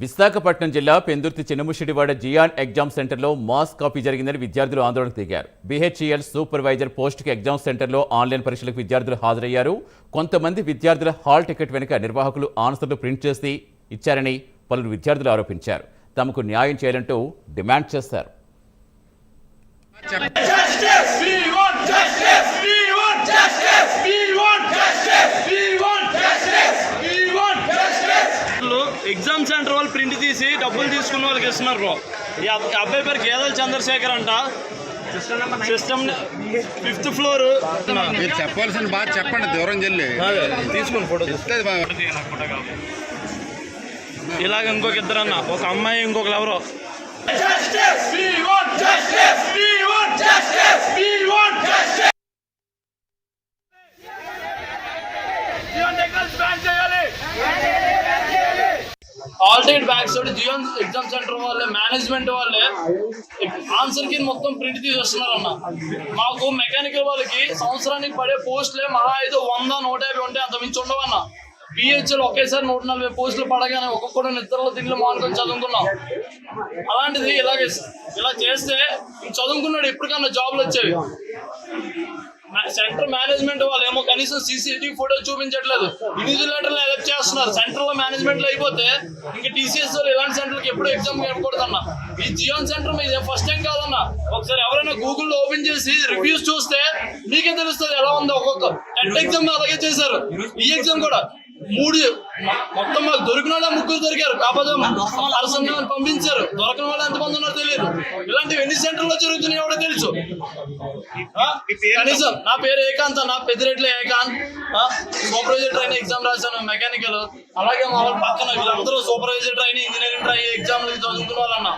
విశాఖపట్నం జిల్లా Pendurthi Chinnamushidivada Gian exam సెంటర్లో mass copy జరిగిందని విద్యార్థులు ఆందోళనకు దిగారు. బీహెచ్ఈఎల్ సూపర్వైజర్ పోస్టుకి ఎగ్జామ్ సెంటర్లో ఆన్లైన్ పరీక్షలకు విద్యార్థులు హాజరయ్యారు. కొంతమంది విద్యార్థుల హాల్ టికెట్ వెనుక నిర్వాహకులు ఆన్సర్లు ప్రింట్ చేసి ఇచ్చారని పలువురు విద్యార్థులు ఆరోపించారు. తమకు న్యాయం చేయాలంటూ డిమాండ్ చేశారు. ఎగ్జామ్ సెంటర్ వాళ్ళు ప్రింట్ తీసి డబ్బులు తీసుకున్న వాళ్ళకి ఇస్తున్నారు బ్రో ఈ అబ్- ఈ అబ్బాయి పేరు గేదెల చంద్రశేఖర్ అంట. సిస్టమ్ ఫిఫ్త్ ఫ్లోర్ మీరు చెప్పాల్సిన బాధ చెప్పండి దూరం చెల్లి. తీసుకుని ఫోటో ఇలాగ ఇంకొక ఇద్దరు అన్న ఒక అమ్మాయి ఇంకొకరు ఎవరో. Side back side Zion exam center వాళ్ళే మేనేజ్మెంట్ వాళ్ళే. ఆన్సర్కి మొత్తం ప్రింట్ తీసేస్తున్నారు అన్న మాకు మెకానికల్ వాళ్ళకి సంవత్సరానికి పడే పోస్టులే మహా అయితే వంద నూట యాభై ఉంటే అంత మించి ఉండవన్న. బిహెచ్ఎల్ ఒకేసారి నూట నలభై పోస్టులు పడగానే ఒక్కొక్కడు నిద్రలో తిండి మానుకొని చదువుకున్నాం. అలాంటిది ఇలాగే ఇలా చేస్తే చదువుకున్నాడు ఎప్పటికన్నా జాబ్లు వచ్చేవి. సెంటర్ మేనేజ్మెంట్ వాళ్ళు ఏమో కనీసం సీసీటీవీ ఫోటో చూపించట్లేదు. ఇన్విజిలేటర్లు ఎలక్ట్ చేస్తున్నారు. సెంటర్లో మేనేజ్మెంట్లో అయిపోతే ఇంకా టీసీఎస్ ఇలాంటి సెంటర్కి ఎప్పుడు ఎగ్జామ్ ఇవ్వకూడదన్నా. ఈ జియోన్ సెంటర్ మీద ఫస్ట్ టైం కాదన్నా. ఒకసారి ఎవరైనా గూగుల్లో ఓపెన్ చేసి రివ్యూస్ చూస్తే మీకే తెలుస్తుంది ఎలా ఉందో ఒక్కొక్క. టెట్ ఎగ్జామ్ అలాగే చేశారు. ఈ ఎగ్జామ్ కూడా. మూడు మొత్తం మాకు దొరికిన వాళ్ళ ముగ్గురు దొరికారు. కాకపోతే పర్సన్ పంపించారు. దొరకని వాళ్ళు ఎంతమంది ఉన్నారో తెలియదు. ఇలాంటివి ఎన్ని సెంటర్లో జరుగుతున్నాయో ఎవడో తెలుసు? కనీసం నా పేరు ఏకాంత్ నా Peddireddla Ekanth. Supervisor trainee exam రాశాను మెకానికల్ అలాగే మా వాళ్ళ పక్కన వీళ్ళందరూ supervisor trainee engineering trainee exam చదువుకున్న వాళ్ళన్నా.